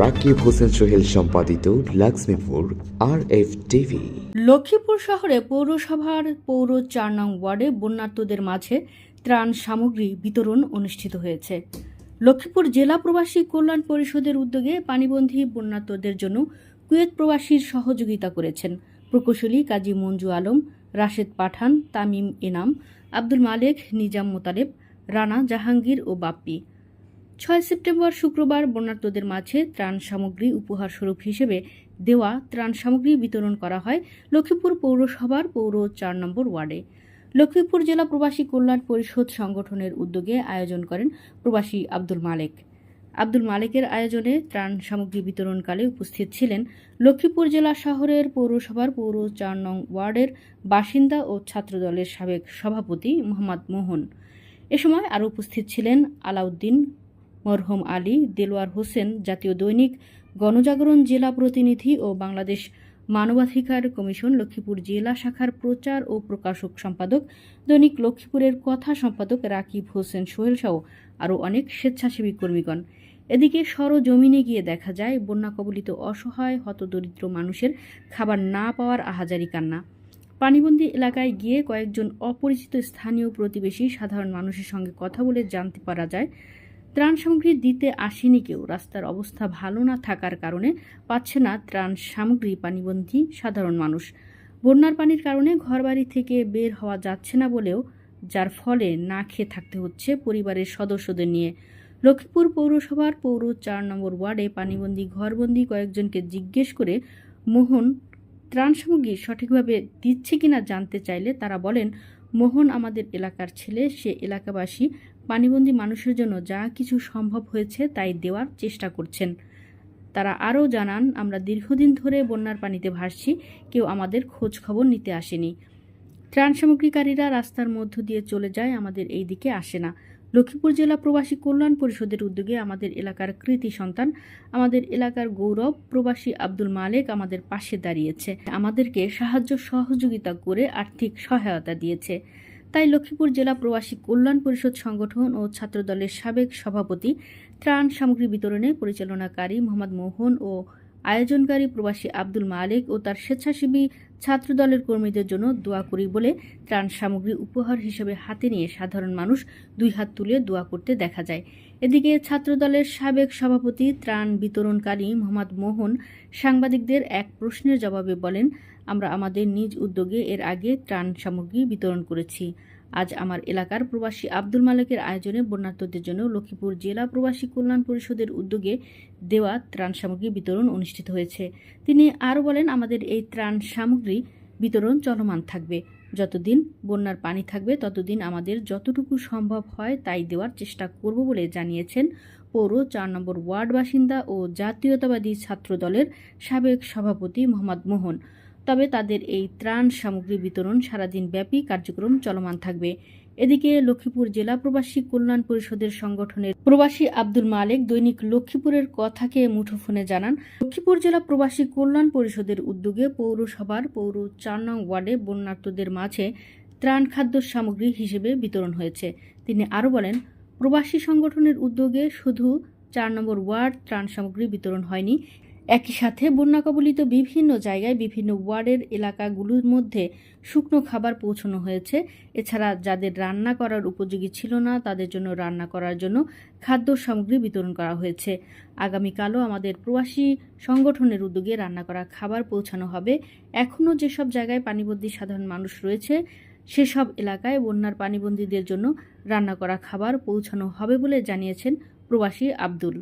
রাকিব হোসেন সোহেল সম্পাদিত Lakshmipur R F TV. Lakshmipur শহরে পৌরসভার পৌর চার নং ওয়ার্ডে বন্যার্তদের মাঝে ত্রাণ সামগ্রী বিতরণ অনুষ্ঠিত হয়েছে। লক্ষ্মীপুর জেলা প্রবাসী কল্যাণ পরিষদের উদ্যোগে পানিবন্ধী বন্যার্তদের জন্য কুয়েত প্রবাসীর সহযোগিতা করেছেন প্রকৌশলী কাজী মঞ্জু আলম, রাশেদ পাঠান, তামিম এনাম, আব্দুল মালেক, নিজাম মোতালেব, রানা জাহাঙ্গীর ও বাপ্পি। ছয় সেপ্টেম্বর শুক্রবার বন্যার্তদের মাঝে ত্রাণ সামগ্রী উপহার স্বরূপ হিসেবে দেওয়া ত্রাণ সামগ্রী বিতরণ করা হয় লক্ষ্মীপুর পৌরসভার পৌর চার নম্বর ওয়ার্ডে। লক্ষ্মীপুর জেলা প্রবাসী কল্যাণ পরিষদ সংগঠনের উদ্যোগে আয়োজন করেন প্রবাসী আব্দুল মালেক। আব্দুল মালেকের আয়োজনে ত্রাণ সামগ্রী বিতরণকালে উপস্থিত ছিলেন লক্ষ্মীপুর জেলা শহরের পৌরসভার পৌর চার নং ওয়ার্ডের বাসিন্দা ও ছাত্রদলের সাবেক সভাপতি মোহাম্মদ মোহন। এ সময় আরও উপস্থিত ছিলেন আলাউদ্দিন মরহম আলী, দেলোয়ার হোসেন, জাতীয় দৈনিক, গণজাগরণ জেলা প্রতিনিধি ও বাংলাদেশ মানবাধিকার কমিশন, লক্ষ্মীপুর জেলা শাখার প্রচার ও প্রকাশক সম্পাদক, দৈনিক লক্ষ্মীপুরের কথা সম্পাদক রাকিব হোসেন সোহেল সহ আরও অনেক স্বেচ্ছাসেবী কর্মীগণ। এদিকে সরজমিনে গিয়ে দেখা যায়, বন্যা কবলিত অসহায়, হতদরিদ্র মানুষের খাবার না পাওয়ার আহাজারি কান্না। পানিবন্দী এলাকায় গিয়ে কয়েকজন অপরিচিত স্থানীয় প্রতিবেশী সাধারণ মানুষের সঙ্গে কথা বলে জানতে পারা যায় ত্রাণ সামগ্রী দিতে আসেনি কেউ। রাস্তার অবস্থা ভালো না থাকার কারণে পাচ্ছে না ত্রাণ সামগ্রী পানিবন্দী সাধারণ মানুষ। বন্যার পানির কারণে ঘরবাড়ি থেকে বের হওয়া যাচ্ছে না বলেও, যার ফলে না খেয়ে থাকতে হচ্ছে পরিবারের সদস্যদের নিয়ে। লক্ষ্মীপুর পৌরসভার পৌর চার নম্বর ওয়ার্ডে পানিবন্দী, ঘরবন্দি কয়েকজনকে জিজ্ঞেস করে মোহন ত্রাণ সামগ্রী সঠিকভাবে দিচ্ছে কিনা জানতে চাইলে তারা বলেন, মোহন আমাদের এলাকার ছেলে, সে এলাকাবাসী পানিবন্দী মানুষের জন্য যা কিছু সম্ভব হয়েছে তাই দেওয়ার চেষ্টা করছেন। তারা আরও জানান, আমরা দীর্ঘদিন ধরে বন্যার পানিতে ভাসছি, কেউ আমাদের খোঁজ খবর নিতে আসেনি। ত্রাণ সামগ্রীকারীরা রাস্তার মধ্য দিয়ে চলে যায়, আমাদের এই দিকে আসে না। লক্ষ্মীপুর জেলা প্রবাসী কল্যাণ পরিষদের উদ্যোগে আমাদের এলাকার কৃতি সন্তান, আমাদের এলাকার গৌরব, প্রবাসী আব্দুল মালেক আমাদের পাশে দাঁড়িয়েছে। আমাদেরকে সাহায্য সহযোগিতা করে আর্থিক সহায়তা দিয়েছে। তাই লক্ষ্মীপুর জেলা প্রবাসী কল্যাণ পরিষদ সংগঠন ও ছাত্রদলের সাবেক সভাপতি ত্রাণ সামগ্রী বিতরণে পরিচালনাকারী মোহাম্মদ মোহন ও আয়োজনকারী প্রবাসী আব্দুল মালেক ও তার স্বেচ্ছাসেবী ছাত্রদলের কর্মীদের জন্য দোয়া করি বলে ত্রাণ সামগ্রী উপহার হিসেবে হাতে নিয়ে সাধারণ মানুষ দুই হাত তুলে দোয়া করতে দেখা যায়। এদিকে ছাত্রদলের সাবেক সভাপতি ত্রাণ বিতরণকারী মোহাম্মদ মোহন সাংবাদিকদের এক প্রশ্নের জবাবে বলেন আমরা আমাদের নিজ উদ্যোগে এর আগে ত্রাণ সামগ্রী বিতরণ করেছি। আজ আমার এলাকার প্রবাসী আব্দুল মালেকের আয়োজনে বন্যার্তদের জন্য লক্ষ্মীপুর জেলা প্রবাসী কল্যাণ পরিষদের উদ্যোগে দেওয়া ত্রাণ সামগ্রী বিতরণ অনুষ্ঠিত হয়েছে। তিনি আরও বলেন, আমাদের এই ত্রাণ সামগ্রী বিতরণ চলমান থাকবে। যতদিন বন্যার পানি থাকবে, ততদিন আমাদের যতটুকু সম্ভব হয় তাই দেওয়ার চেষ্টা করব বলে জানিয়েছেন পৌর চার নম্বর ওয়ার্ড বাসিন্দা ও জাতীয়তাবাদী ছাত্র দলের সাবেক সভাপতি মোহাম্মদ মোহন। তবে তাদের এই ত্রাণ সামগ্রী বিতরণ সারাদিন ব্যাপী কার্যক্রম চলমান থাকবে। এদিকে লক্ষ্মীপুর জেলা প্রবাসী কল্যাণ পরিষদের সংগঠনের প্রবাসী আব্দুল মালেক দৈনিক লক্ষ্মীপুরের কথাকে মুঠোফোনে জানান, লক্ষ্মীপুর জেলা প্রবাসী কল্যাণ পরিষদের উদ্যোগে পৌরসভার পৌর চার নং ওয়ার্ডে বন্যার্থদের মাঝে ত্রাণ খাদ্য সামগ্রী হিসেবে বিতরণ হয়েছে। তিনি আরও বলেন, প্রবাসী সংগঠনের উদ্যোগে শুধু চার নম্বর ওয়ার্ড ত্রাণ সামগ্রী বিতরণ হয়নি একই সাথে বন্যা কবলিত বিভিন্ন জায়গায় বিভিন্ন ওয়ার্ডের এলাকাগুলোর মধ্যে শুকনো খাবার পৌঁছানো হয়েছে। এছাড়া যাদের রান্না করার উপযোগী ছিল না, তাদের জন্য রান্না করার জন্য খাদ্য সামগ্রী বিতরণ করা হয়েছে। আগামীকালও আমাদের প্রবাসী সংগঠনের উদ্যোগে রান্না করা খাবার পৌঁছানো হবে। এখনও যেসব জায়গায় পানিবন্দী সাধারণ মানুষ রয়েছে, সেসব এলাকায় বন্যার পানিবন্দীদের জন্য রান্না করা খাবার পৌঁছানো হবে বলে জানিয়েছেন প্রবাসী আব্দুল।